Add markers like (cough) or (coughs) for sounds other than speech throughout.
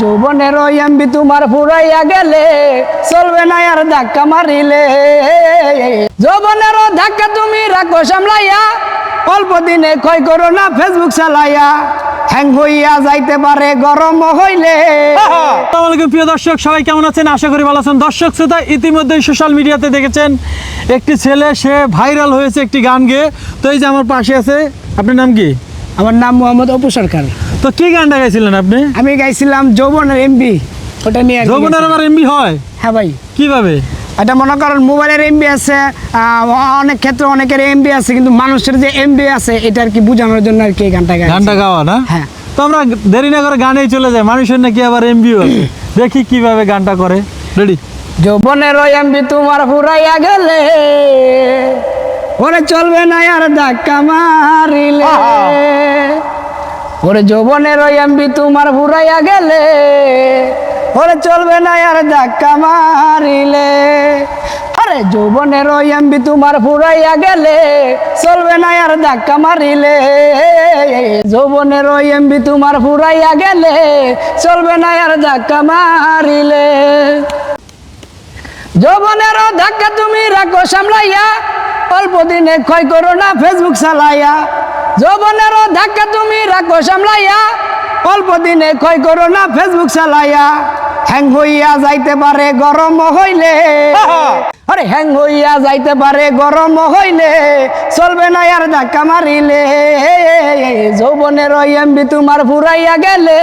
যৌবনের এমবি তোমার ফুরাইয়া গেলে চলবে না আর ধাক্কা মারিলে। যৌবনের ধাক্কা তুমি রাখো সামলাইয়া অল্প দিনে ক্ষয় করো না ফেসবুক চালাইয়া। হ্যাং হইয়া যাইতে পারে গরম হইলে। আসসালামু আলাইকুম প্রিয় দর্শক সবাই কেমন আছেন? আশা করি ভালো আছেন। দর্শক শ্রোতা ইতিমধ্যেই সোশ্যাল মিডিয়াতে দেখেছেন একটি ছেলে সে ভাইরাল হয়েছে একটি গান গেয়ে। তো এই যে আমার পাশে আছে আপনার নাম কি? আমার নাম মোহাম্মদ অপু সরকার। তো কি গানটা গাইছিলেন আপনি? আমি গাইছিলাম যৌবনের এমবি ওটা নিয়ে যৌবনের। আবার এমবি হয়? হ্যাঁ ভাই। কীভাবে? এটা মনে করেন মোবাইলের এমবি আছে অনেক ক্ষেত্রে অনেকের এমবি আছে কিন্তু মানুষের যে এমবি আছে এটা আর কি বোঝানোর জন্য আর কি গানটা। গানটা গাওয়া না? হ্যাঁ। তো আমরা দেরি না করে গানেই চলে যাই। মানুষের নাকি আবার এমবিও আছে (coughs) দেখি কীভাবে গানটা করে। রেডি যৌবনের ওই এমবি তোমার ফুরাইয়া গেলে ওরে চলবে না আর ধাক্কা মারিলে। ওরে যৌবনের ওই এমবি তোমার ফুরাইয়া গেলে, ওরে চলবে না আর ধাক্কা মারিলে। আরে যৌবনের ওই এমবি তোমার ফুরাইয়া গেলে, চলবে না আর ধাক্কা মারিলে। যৌবনের ওই এমবি তোমার ফুরাইয়া গেলে, চলবে না আর ধাক্কা মারিলে। যৌবনের ধাক্কা তুমি রাখো সামলাইয়া, অল্প দিনে ক্ষয় করো না ফেসবুক চালাইয়া। যৌবনের ধাক্কা তুমি রাখো সামলাইয়া অল্প দিনে ক্ষয় করো না ফেসবুক চালাইয়া। হ্যাং হইয়া যাইতে পারে গরম হইলে। আরে হ্যাং হইয়া যাইতে পারে গরম হইলে। চলবে না আর ধাক্কা মারিলে। যৌবনের ওই এমবি তোমার ফুরাইয়া গেলে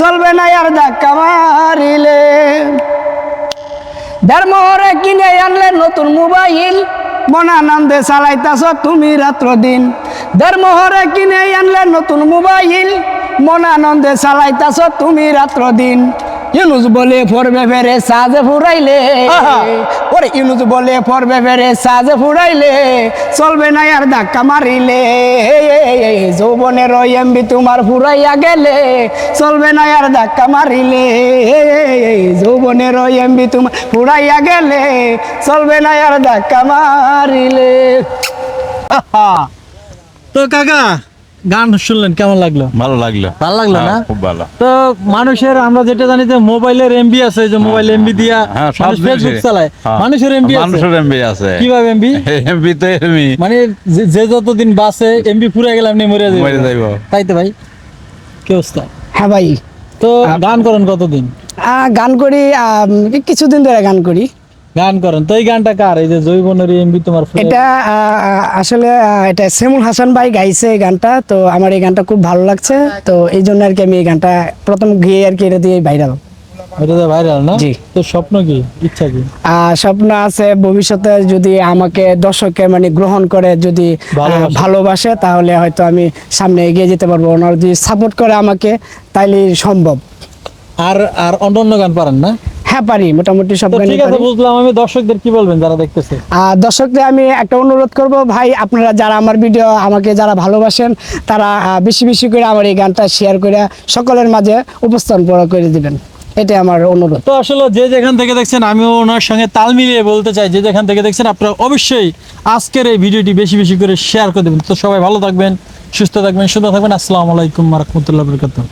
চলবে না আর ধাক্কা মারিলে। ধর্মহরে কিনে আনলে নতুন মোবাইল মনানন্দে চালাইতাছ তুমি রাত্র দিন ধর্মহরে কিনে আনলে নতুন মোবাইল। মনানন্দে চালাইতাছ তুমি রাত্র দিন ইউনুস বলে ফরবে ফেরে সাজে ফুরাইলে। ওরে ইউনুস বলে ফরবে ফেরে সাজে ফুরাইলে চলবে না আর ধাক্কা মারিলে। যৌবনের এমবি তোমার ফুরাইয়া গেলে চলবে না আর ধাক্কা মারিলে। যৌবনের এমবি তোমার ফুরাইয়া গেলে চলবে না আর ধাক্কা মারিলে। তো কাকা গান শুনলেন কেমন লাগল? ভালো লাগল। ভালো লাগল না? হ্যাঁ, খুব ভালো। তো মানুষের আমরা যেটা জানি যে মোবাইলের এমবি আছে যে মোবাইল এমবি দিয়া হ্যাঁ সব ফেসবুক চালায়। হ্যাঁ। মানুষের এমবি আছে। মানুষের এমবি আছে। কীভাবে এমবি এমবি (laughs) তো এমবি মানে যে- যে যতদিন বাসে এমবি পুরে গেলে আপনি মরে মরে যাবেন যাইব। তাই তো ভাই? কি অবস্থা? হ্যাঁ ভাই। তো গান করেন কতদিন? আহ, গান করি কিছুদিন ধরে গান করি। গান করেন। তো এই গানটা কার? এই যে জৈবনের এমবি তোমার এটা আসলে এটা সেমুল হাসান ভাই গাইছে এই গানটা তো আমার এই গানটা খুব ভালো লাগছে। তো এই জন্য আর কি আমি এই গানটা প্রথম গিয়ে আর কি এটা দিয়ে ভাইরাল এটা ভাইরাল না? জি। তো স্বপ্ন কি? ইচ্ছা কি? স্বপ্ন আছে ভবিষ্যতে যদি আমাকে দর্শকে মানে গ্রহণ করে যদি ভালোবাসে। তাহলে হয়তো আমি সামনে এগিয়ে যেতে পারব। ওনারা যদি সাপোর্ট করে আমাকে তাইলে সম্ভব। আর আর অন্য অন্য গান পারেন না? হ্যাঁ পারি মোটামুটি সব গানই ঠিক আছে বুঝলাম। আমি দর্শকদের কি বলবেন যারা দেখতেছে? দর্শকদের আমি একটা অনুরোধ করব ভাই আপনারা যারা আমার ভিডিও আমাকে যারা ভালোবাসেন তারা বেশি বেশি করে আমার এই গানটা শেয়ার করে সকলের মাঝে উপস্থাপন করে দিবেন। এটাই আমার অনুরোধ। তো আসলে যে যেখান থেকে দেখছেন আমিও ওনার সঙ্গে তাল মিলিয়ে বলতে চাই যে যেখান থেকে দেখছেন আপনারা অবশ্যই আজকের এই ভিডিওটি বেশি বেশি করে শেয়ার করে দেবেন। তো সবাই ভালো থাকবেন সুস্থ থাকবেন সুন্দর থাকবেন। আসসালামু আলাইকুম রহমতুল্লাহ বরকাতুহ।